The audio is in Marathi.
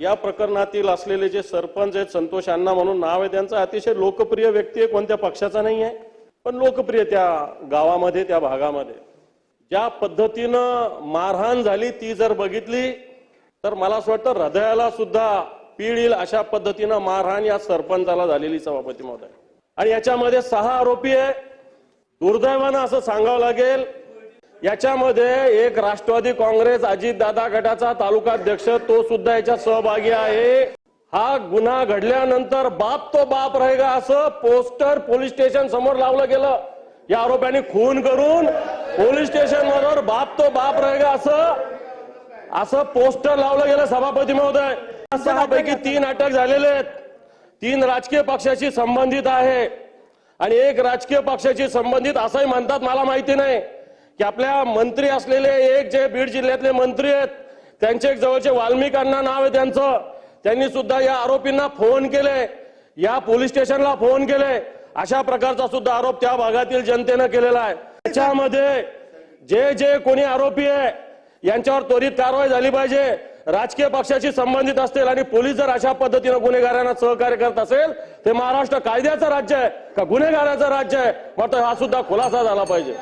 या प्रकरणातील असलेले जे सरपंच आहेत संतोष अण्णा म्हणून नाव आहे त्यांचा अतिशय लोकप्रिय व्यक्ती आहे कोणत्या पक्षाचा नाही आहे पण लोकप्रिय त्या गावामध्ये त्या भागामध्ये. ज्या पद्धतीनं मारहाण झाली ती जर बघितली तर मला असं वाटतं हृदयाला सुद्धा पीड येईल अशा पद्धतीनं मारहाण या सरपंचाला झालेली सभापती महोदय. आणि याच्यामध्ये सहा आरोपी आहे. दुर्दैवानं असं सांगावं लागेल याच्यामध्ये एक राष्ट्रवादी काँग्रेस अजितदादा गटाचा तालुकाध्यक्ष तो सुद्धा याच्यात सहभागी आहे. हा गुन्हा घडल्यानंतर बाप तो बाप रहेगा असं पोस्टर पोलीस स्टेशन समोर लावलं गेलं. या आरोप्यांनी खून करून पोलीस स्टेशन वर बाप तो बाप रहेगा असं असं पोस्टर लावलं गेलं सभापती महोदय. सहापैकी तीन अटक झालेले आहेत. तीन राजकीय पक्षाशी संबंधित आहे. आणि एक राजकीय पक्षाशी संबंधित असंही म्हणतात मला माहिती नाही. की आपल्या मंत्री असलेले एक जे बीड जिल्ह्यातले मंत्री आहेत त्यांचे एक जवळचे वाल्मिकांना नाव आहे त्यांचं. त्यांनी सुद्धा या आरोपींना फोन केले या पोलीस स्टेशनला फोन केले अशा प्रकारचा सुद्धा आरोप त्या भागातील जनतेनं केलेला आहे. त्याच्यामध्ये जे जे कोणी आरोपी आहे यांच्यावर त्वरित कारवाई झाली पाहिजे. राजकीय पक्षाशी संबंधित असतील आणि पोलीस जर अशा पद्धतीनं गुन्हेगारांना सहकार्य करत असेल ते महाराष्ट्र कायद्याचं राज्य आहे का गुन्हेगाराचं राज्य आहे? मात्र हा सुद्धा खुलासा झाला पाहिजे.